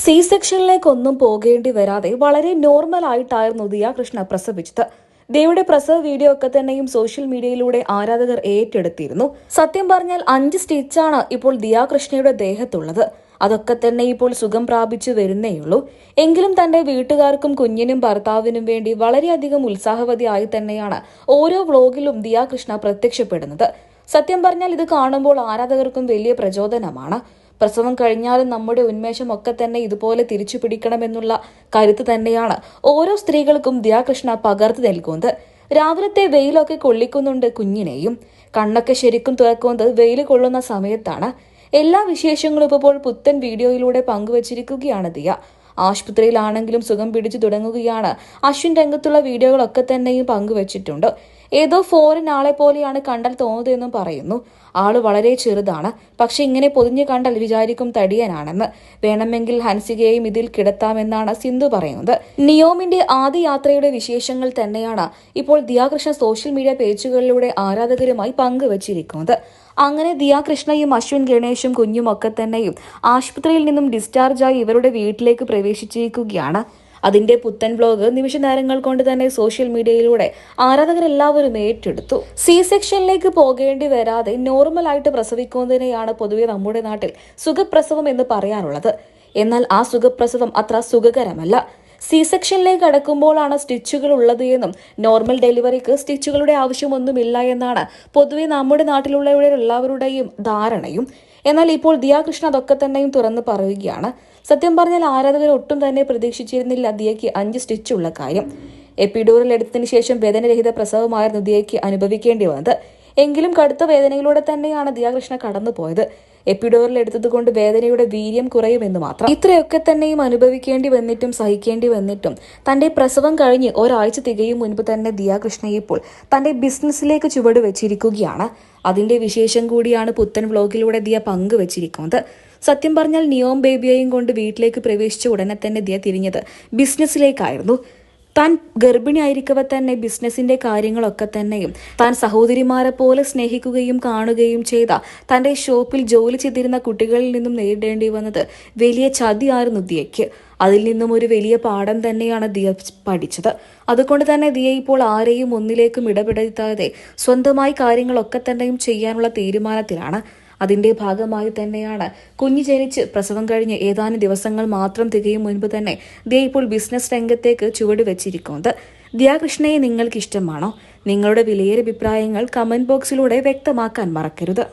C സെക്ഷനിലേക്ക് ഒന്നും പോകേണ്ടി വരാതെ വളരെ നോർമൽ ആയിട്ടായിരുന്നു ദിയ കൃഷ്ണ പ്രസവിച്ചത്. ദിയയുടെ പ്രസവ വീഡിയോ ഒക്കെ തന്നെയും സോഷ്യൽ മീഡിയയിലൂടെ ആരാധകർ ഏറ്റെടുത്തിരുന്നു. സത്യം പറഞ്ഞാൽ അഞ്ച് സ്റ്റിച്ചാണ് ഇപ്പോൾ ദിയ കൃഷ്ണയുടെ ദേഹത്തുള്ളത്. അതൊക്കെ തന്നെ ഇപ്പോൾ സുഖം പ്രാപിച്ചു വരുന്നേയുള്ളൂ. എങ്കിലും തന്റെ വീട്ടുകാർക്കും കുഞ്ഞിനും ഭർത്താവിനും വേണ്ടി വളരെയധികം ഉത്സാഹവതിയായി തന്നെയാണ് ഓരോ വ്ളോഗിലും ദിയ കൃഷ്ണ പ്രത്യക്ഷപ്പെടുന്നത്. സത്യം പറഞ്ഞാൽ ഇത് കാണുമ്പോൾ ആരാധകർക്കും വലിയ പ്രചോദനമാണ്. പ്രസവം കഴിഞ്ഞാലും നമ്മുടെ ഉന്മേഷം ഒക്കെ തന്നെ ഇതുപോലെ തിരിച്ചു പിടിക്കണമെന്നുള്ള കരുത്ത് തന്നെയാണ് ഓരോ സ്ത്രീകൾക്കും ദിയാകൃഷ്ണ പകർന്നു നൽകുന്നത്. രാവിലത്തെ വെയിലൊക്കെ കൊള്ളിക്കുന്നുണ്ട് കുഞ്ഞിനെയും. കണ്ണൊക്കെ ശരിക്കും തുറക്കുന്നത് വെയിൽ കൊള്ളുന്ന സമയത്താണ്. എല്ലാ വിശേഷങ്ങളും ഇപ്പോൾ പുത്തൻ വീഡിയോയിലൂടെ പങ്കുവച്ചിരിക്കുകയാണ് ദിയ. ആശുപത്രിയിലാണെങ്കിലും സുഖം പിടിച്ചു തുടങ്ങുകയാണ്. അശ്വിൻ രംഗത്തുള്ള വീഡിയോകളൊക്കെ തന്നെയും പങ്കുവച്ചിട്ടുണ്ട്. ഏതോ ഫോറിൻ ആളെ പോലെയാണ് കണ്ടാൽ തോന്നുന്നതെന്നും പറയുന്നു. ആൾ വളരെ ചെറുതാണ്. പക്ഷെ ഇങ്ങനെ പൊതിഞ്ഞു കണ്ടാൽ വിചാരിക്കും തടിയനാണെന്ന്. വേണമെങ്കിൽ ഹൻസികയെയും ഇതിൽ കിടത്താമെന്നാണ് സിന്ധു പറയുന്നത്. നിയോമിന്റെ ആദ്യ യാത്രയുടെ വിശേഷങ്ങൾ തന്നെയാണ് ഇപ്പോൾ ദിയാകൃഷ്ണ സോഷ്യൽ മീഡിയ പേജുകളിലൂടെ ആരാധകരുമായി പങ്കുവച്ചിരിക്കുന്നത്. അങ്ങനെ ദിയാകൃഷ്ണയും അശ്വിൻ ഗണേഷും കുഞ്ഞുമൊക്കെ തന്നെയും ആശുപത്രിയിൽ നിന്നും ഡിസ്ചാർജായി ഇവരുടെ വീട്ടിലേക്ക് പ്രവേശിച്ചിരിക്കുകയാണ്. അതിന്റെ പുത്തൻ ബ്ലോഗ് നിമിഷ നേരങ്ങൾ കൊണ്ട് തന്നെ സോഷ്യൽ മീഡിയയിലൂടെ ആരാധകരെല്ലാവരും ഏറ്റെടുത്തു. സി സെക്ഷനിലേക്ക് പോകേണ്ടി വരാതെ നോർമൽ ആയിട്ട് പ്രസവിക്കുന്നതിനെയാണ് പൊതുവെ നമ്മുടെ നാട്ടിൽ സുഖപ്രസവം എന്ന് പറയാനുള്ളത് എന്നാൽ ആ സുഖപ്രസവം അത്ര സുഖകരമല്ല. സി സെക്ഷനിലേക്ക് അടക്കുമ്പോഴാണ് സ്റ്റിച്ചുകൾ ഉള്ളത് എന്നും നോർമൽ ഡെലിവറിക്ക് സ്റ്റിച്ചുകളുടെ ആവശ്യമൊന്നുമില്ല എന്നാണ് പൊതുവെ നമ്മുടെ നാട്ടിലുള്ളവരുടെ എല്ലാവരുടെയും ധാരണയും. എന്നാൽ ഇപ്പോൾ ദിയാകൃഷ്ണ അതൊക്കെ തന്നെയും തുറന്ന് പറയുകയാണ്. സത്യം പറഞ്ഞാൽ ആരാധകർ ഒട്ടും തന്നെ പ്രതീക്ഷിച്ചിരുന്നില്ല ദിയയ്ക്ക് അഞ്ച് സ്റ്റിച്ചുള്ള കാര്യം. എപ്പിഡോറിൽ എടുത്തതിനു ശേഷം വേദനരഹിത പ്രസവമായിരുന്നു ദിയയ്ക്ക് അനുഭവിക്കേണ്ടി വന്നത്. എങ്കിലും കടുത്ത വേദനയിലൂടെ തന്നെയാണ് ദിയാകൃഷ്ണ കടന്നുപോയത്. എപ്പിഡോറിൽ എടുത്തതുകൊണ്ട് വേദനയുടെ വീര്യം കുറയുമെന്ന് മാത്രം. ഇത്രയൊക്കെ തന്നെയും അനുഭവിക്കേണ്ടി വന്നിട്ടും സഹിക്കേണ്ടി വന്നിട്ടും തന്റെ പ്രസവം കഴിഞ്ഞ് ഒരാഴ്ച തികയും മുൻപ് തന്നെ ദിയാകൃഷ്ണ ഇപ്പോൾ തന്റെ ബിസിനസ്സിലേക്ക് ചുവട് വെച്ചിരിക്കുകയാണ്. അതിന്റെ വിശേഷം കൂടിയാണ് പുത്തൻ വ്ലോഗിലൂടെ ദിയ പങ്കുവച്ചിരിക്കുന്നത്. സത്യം പറഞ്ഞാൽ നിയോം ബേബിയെയും കൊണ്ട് വീട്ടിലേക്ക് പ്രവേശിച്ച ഉടനെ തന്നെ ദിയ തിരിഞ്ഞത് ബിസിനസ്സിലേക്കായിരുന്നു. താൻ ഗർഭിണിയായിരിക്കവെ തന്നെ ബിസിനസിന്റെ കാര്യങ്ങളൊക്കെ തന്നെയും താൻ സഹോദരിമാരെ പോലെ സ്നേഹിക്കുകയും കാണുകയും ചെയ്ത തന്റെ ഷോപ്പിൽ ജോലി ചെയ്തിരുന്ന കുട്ടികളിൽ നിന്നും നേരിടേണ്ടി വന്നത് വലിയ ചതിയായിരുന്നു ദിയയ്ക്ക്. അതിൽ നിന്നും ഒരു വലിയ പാഠം തന്നെയാണ് ദിയ പഠിച്ചത്. അതുകൊണ്ട് തന്നെ ദിയ ഇപ്പോൾ ആരെയും ഒന്നിലേക്കും ഇടപെടുത്താതെ സ്വന്തമായി കാര്യങ്ങളൊക്കെ തന്നെയും ചെയ്യാനുള്ള തീരുമാനത്തിലാണ്. അതിന്റെ ഭാഗമായി തന്നെയാണ്. കുഞ്ഞ് ജനിച്ച് പ്രസവം കഴിഞ്ഞ് ഏതാനും ദിവസങ്ങൾ മാത്രം തികയും മുൻപ് തന്നെ ദേ ഇപ്പോൾ ബിസിനസ് രംഗത്തേക്ക് ചുവട് വെച്ചിരിക്കുന്നത്. ദിയാകൃഷ്ണയെ നിങ്ങൾക്ക് ഇഷ്ടമാണോ നിങ്ങളുടെ വിലയേറെ അഭിപ്രായങ്ങൾ കമന്റ് ബോക്സിലൂടെ വ്യക്തമാക്കാൻ മറക്കരുത്.